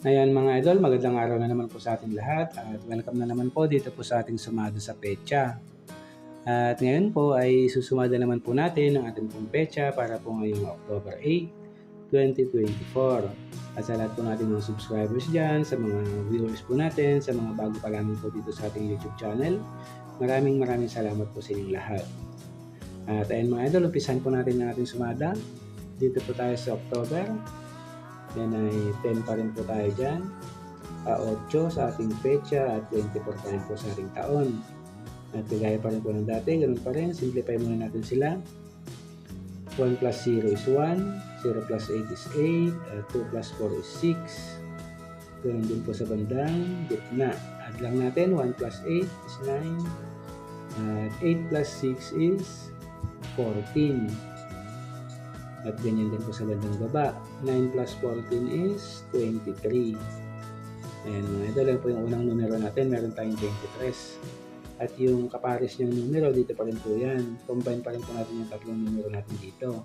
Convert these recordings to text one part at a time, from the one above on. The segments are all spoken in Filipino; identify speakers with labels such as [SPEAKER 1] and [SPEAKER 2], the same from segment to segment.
[SPEAKER 1] Ayan mga idol, magandang araw na naman po sa ating lahat at welcome na naman po dito po sa ating sumada sa pecha. At ngayon po ay susumada naman po natin ang ating pong pecha para po ngayong October 8, 2024. At sa lahat po natin mga subscribers dyan, sa mga viewers po natin, sa mga bago pa lamang po dito sa ating YouTube channel, maraming maraming salamat po sa inyong lahat. At ayun mga idol, umpisan po natin ang ating sumada. Dito po tayo sa October yan ay 10 pa rin po tayo dyan. Uh, 8 sa ating pecha at 24 pa rin po sa ating taon. At kagaya pa rin po ng dati, ganun pa rin. Simplify muna natin sila. 1 plus 0 is 1, 0 plus 8 is 8, uh, 2 plus 4 is 6. Ganun din po sa bandang gitna. Add lang natin, 1 plus 8 is 9, at 8 plus 6 is 14. At ganyan din po sa bandang baba. 9 plus 14 is 23. Ayan mga lang po yung unang numero natin. Meron tayong 23. At yung kapares niyang numero, dito pa rin po yan. Combine pa rin po natin yung tatlong numero natin dito.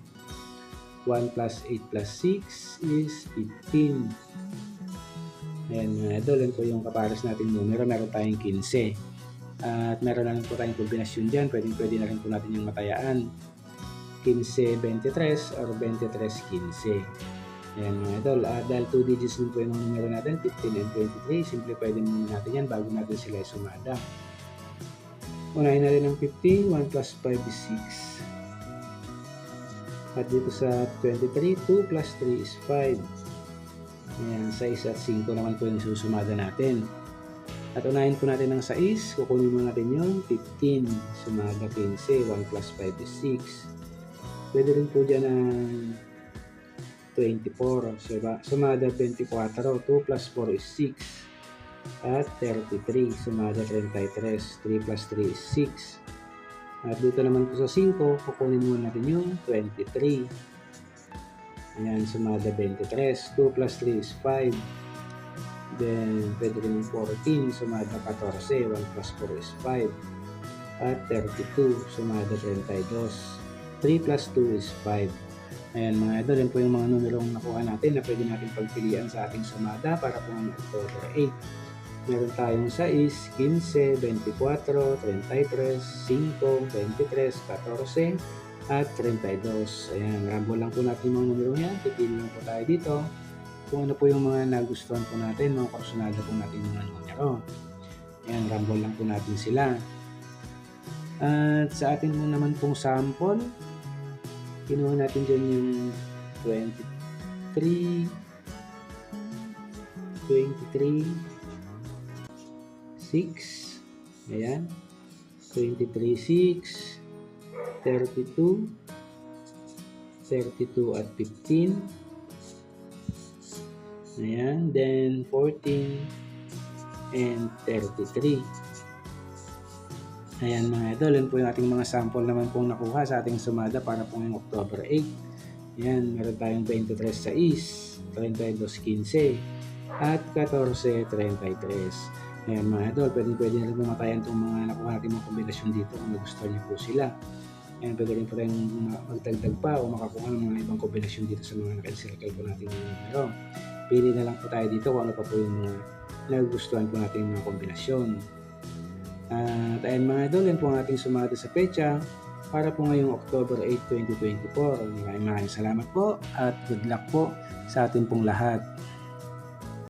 [SPEAKER 1] 1 plus 8 plus 6 is 15. Ayan mga idol, yan po yung kapares natin numero. Meron tayong 15. At meron na rin po tayong kombinasyon dyan. Pwede, pwede na rin po natin yung matayaan. 15-23 or 23-15. Ayan mga idol. Uh, dahil 2 digits din po yung numero natin, 15 and 23, simplify din muna natin yan bago natin sila sumada. Unahin natin ang 50, 1 plus 5 is 6. At dito sa 23, 2 plus 3 is 5. Ayan, 6 at 5 naman po yung susumada natin. At unahin po natin ang 6, kukunin mo natin yung 15. Sumada 15, 1 plus 5 is 6. Pwede rin po dyan ng 24. Diba? Sumada 24. 2 plus 4 is 6. At 33. Sumada 33. 3 plus 3 is 6. At dito naman po sa 5, kukunin muna natin yung 23. Ayan, sumada 23. 2 plus 3 is 5. Then, pwede rin yung 14. Sumada 14. 1 plus 4 is 5. At 32. Sumada 32. 3 plus 2 is 5. Ayan mga idol, yan po yung mga numerong nakuha natin na pwede natin pagpilian sa ating sumada para po ng October 8. Meron tayong 6, 15, 24, 33, 5, 23, 14, at 32. Ayan, ramble lang po natin mga numero niya. Pipili lang po tayo dito kung ano po yung mga nagustuhan po natin, mga personado po natin yung mga numero. Ayan, ramble lang po natin sila. At sa atin mo naman pong sample, kinuha natin dyan yung 23, 23, 6, ayan, 23, 6, 32, 32 at 15, ayan, then 14, and 33. Ayan mga idol, yun po yung ating mga sample naman pong nakuha sa ating sumada para po ngayong October 8. Ayan, meron tayong 23 sa is, 32 15, at 14 33. Ayan mga idol, pwede, pwede na rin pumatayan itong mga nakuha natin mga kombinasyon dito kung nagustuhan niyo po sila. Ayan, pwede rin po tayong magdagdag pa o makakuha ng mga ibang kombinasyon dito sa mga naka-circle po natin yung numero. Pili na lang po tayo dito kung ano pa po yung mga nagustuhan po natin mga kombinasyon. At ayun mga idol, yan po ang ating sumada sa pecha para po ngayong October 8, 2024. Maraming maraming salamat po at good luck po sa ating pong lahat.